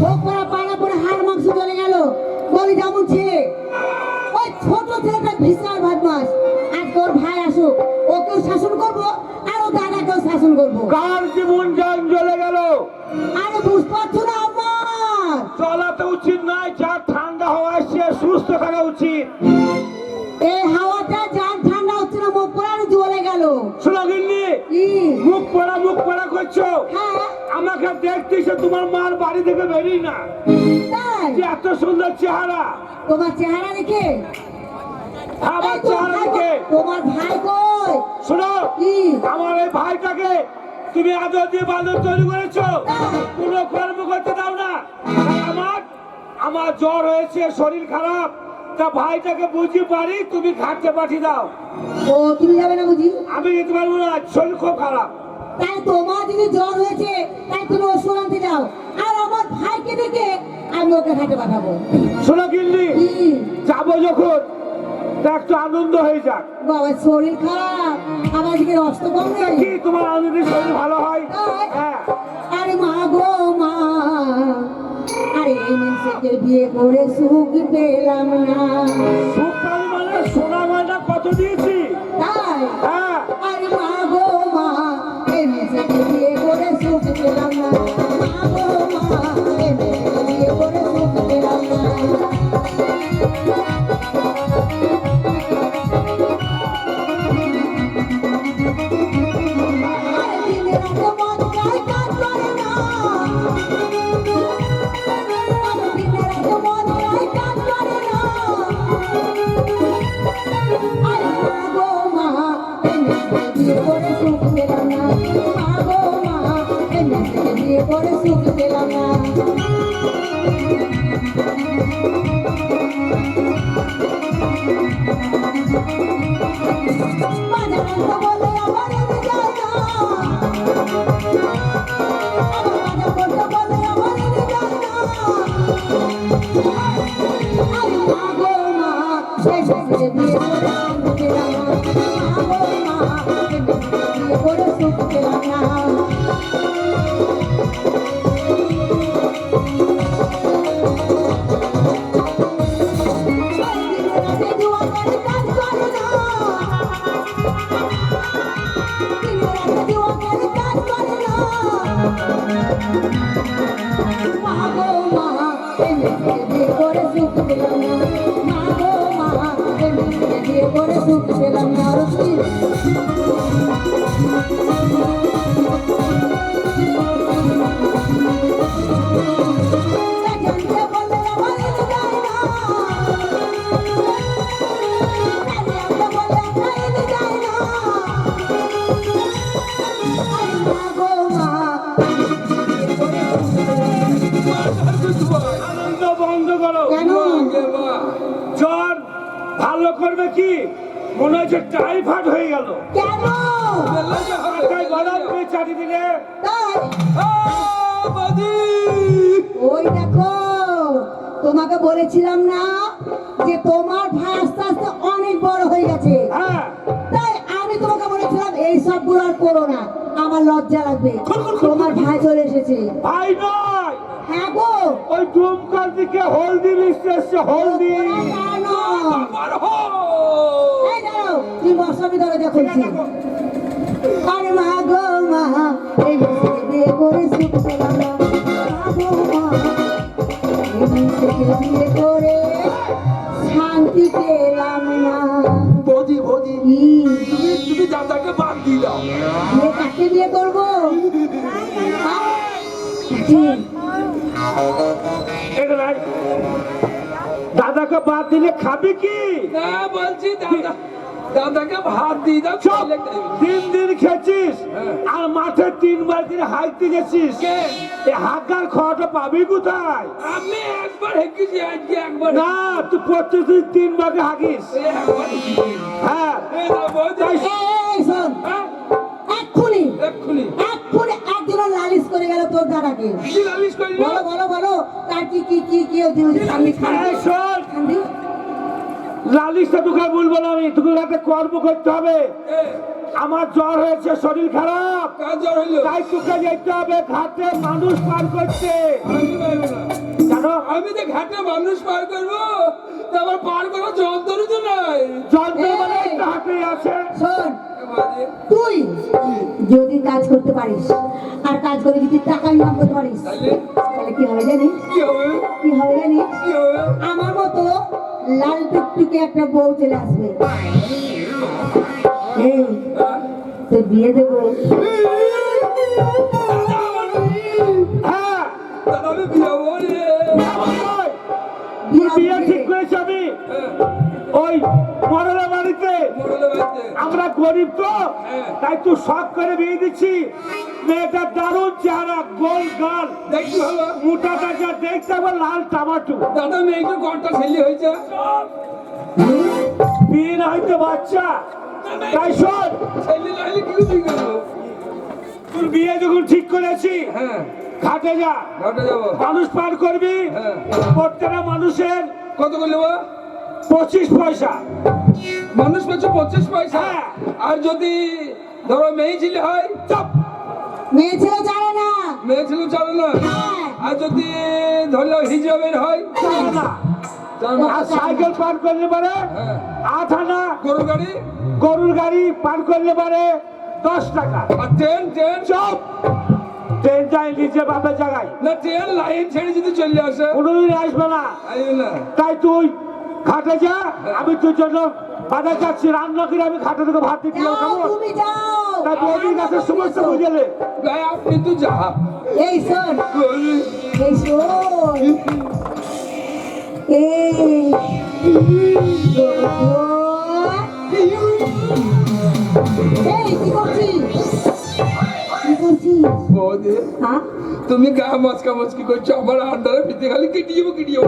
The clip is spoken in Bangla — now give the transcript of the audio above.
ভোগ করা পাড়া পরে হাড় মাংস চলে গেল। বলি যেমন ছেলে ওই ছোট ছেলেটা বিশাল বদমাস। আজকে ওর ভাই আসুক ওকেও শাসন করব আর ও দাদাকেও শাসন করব। কার জীবন যান চলে গেল? আরে বুঝতে পারছ না আমার চলা উচিত নয় যা ঠান্ডা হওয়া আসছে সুস্থ থাকা উচিত। এই হাওয়াটা যার ঠান্ডা হচ্ছে না মুখ পড়ে আরও জ্বলে গেল। শোনো গিন্নি মুখ পড়া মুখ পড়া করছ? হ্যাঁ। আমাকে দেখতে সে তোমার মার বাড়ি থেকে বেরিয়ে না। তাই? যে এত সুন্দর চেহারা। তোমার চেহারা দেখে? আমার এই তোর চেহারা দেখে। তোমার ভাই কই? শোনো কি? আমার এই ভাইটাকে তুমি আদর দিয়ে বাদর তৈরি করেছ কোনো কর্ম করতে দাও না। আমার আমার জ্বর হয়েছে শরীর খারাপ। তা ভাইটাকে বুঝি পারি তুমি ঘাটতে পাঠিয়ে দাও। ও তুমি যাবে না বুঝি? আমি যেতে পারব না শরীর খুব খারাপ। তাই তোমার যদি জ্বর হয়েছে তাই তুমি ওষুধ আনতে যাও। আর আমার ভাইকে দেখে আমি ওকে ঘাটে পাঠাবো। শোনো গিল্লি যাব যখন তা একটু আনন্দ হয়ে যাক। বাবা শরীর খারাপ আমার দিকে কম কি তোমার আনন্দের শরীর ভালো হয়? হ্যাঁ। আরে মা গো মা। আরে মেসেকে বিয়ে করে সুখ পেলাম না। সুখ আনন্দ করবে কি? মনে হচ্ছে টাইফয়েড হয়ে গেল। গরম পেয়ে চাটি দিলে ওই দেখো তোমাকে বলেছিলাম না যে তোমার ভাই আস্তে আস্তে অনেক বড় হয়ে গেছে। হ্যাঁ। তাই আমি তোমাকে বলেছিলাম এই সবগুলো আর করো না। আমার লজ্জা লাগবে। তোমার ভাই চলে এসেছে। ভাই নয়। হ্যাঁ গো। ওই ডুমকার দিকে হলদি মিশতে এসছে হলদি। এই দাঁড়াও, তুমি বসো, আমি দরজা খুলছি। আরে মা গো মা, এই বিয়ে করে সুখ পেলাম মা গো মা, বিয়ে করে শান্তি পেলাম না বৌদি বৌদি তুমি দাদাকে বাদ দিয়ে দাও কাকে বিয়ে করব হ্যাঁ? দাদাকে বাদ দিলে খাবি কি? না বলছি দাদা দাদাকে ভাত দিয়ে দাও তিন দিন খেয়েছিস। আর মাঠে তিনবার দিন হাইতে গেছিস হাগার খাওয়াটা পাবি কোথায়? আমি একবার হেঁকেছি আজকে একবার না তুই প্রত্যেকদিন তিন ভাগে হাগিস। হ্যাঁ। হ্যাঁ, এক্ষুনি। এক্ষুনি। এক্ষুনি একজন লালিশ করে গেল তোর দাদাকে। বলো বলো বলো। তার কি কি কি কি আমি লালিশটা তোকে বলব না আমি তোকে রাতে কর্ম করতে হবে। আমার জ্বর হয়েছে শরীর খারাপ। তাই তোকে যেতে হবে ঘাটে মানুষ পার করতে। আমি পারব জানো? আমি তো ঘাটে মানুষ পার করব পার করার যন্ত্র তো নাই। যন্ত্র মানে হাতে আছে। তুই যদি কাজ করতে পারিস আর কাজ করে যদি টাকা ইনকাম করতে পারিস তাহলে কি হবে জানিস? কি হবে? কি হবে জানিস? আমার মতো লাল টুকটুকে একটা বউ চলে আসবে। তো বিয়ে দেবো? হ্যাঁ বিয়ে। ঠিক করেছি আমি। ওই মরলা গরিব তো। তাই তো শখ করে বিয়ে দিচ্ছি। মেয়েটা দারুণ চেহারা গোল গাল দেখছি ভালো। মোটা টাকা দেখতে আবার লাল টমাটো। দাদা মেয়েকে কটা ছেলে হয়েছে। বিয়ে না হইতে বাচ্চা। তাই শোন। ছেলে না হলে কি করব তোর বিয়ে যখন ঠিক করেছি হ্যাঁ। ঘাটে যা। ঘাটে যাব। মানুষ পার করবি। হ্যাঁ। প্রত্যেকটা মানুষের কত করে নেব? পঁচিশ পয়সা। মানুষ পেছো পঁচিশ পয়সা। হ্যাঁ। আর যদি ধরো মেয়ে ছেলে হয় চাপ। মেয়ে ছেলে জানে না। মেয়ে ছেলে চলে না। হ্যাঁ। আর যদি ধরলো হিজবের হয় চলে না। সাইকেল পার করলে পারে হ্যাঁ। আট আনা। গরু গাড়ি? গরুর গাড়ি পার করলে পারে দশ টাকা। আর ট্রেন ট্রেন? চপ। ট্রেন যায় নিজে বাপের জায়গায়। না ট্রেন লাইন ছেড়ে যদি চলে আসে? কোনোদিন আসবে না। তাই তুই খাটে যা আমি তোর জন্য বাজার যাচ্ছি রান্না করে আমি ঘাটে থেকে ভাত দিতে যাও কেমন? তুমি যাও। তাই বৌদির কাছে সমস্ত বুঝেলে গায়ে আপনি তো যা এই শোন। এই শোন। এই কি করছিস? তুমি গা মচকা মচকি করছ আমার আন্ডারে ভিতরে খালি কেটে যাব কেটে যাব।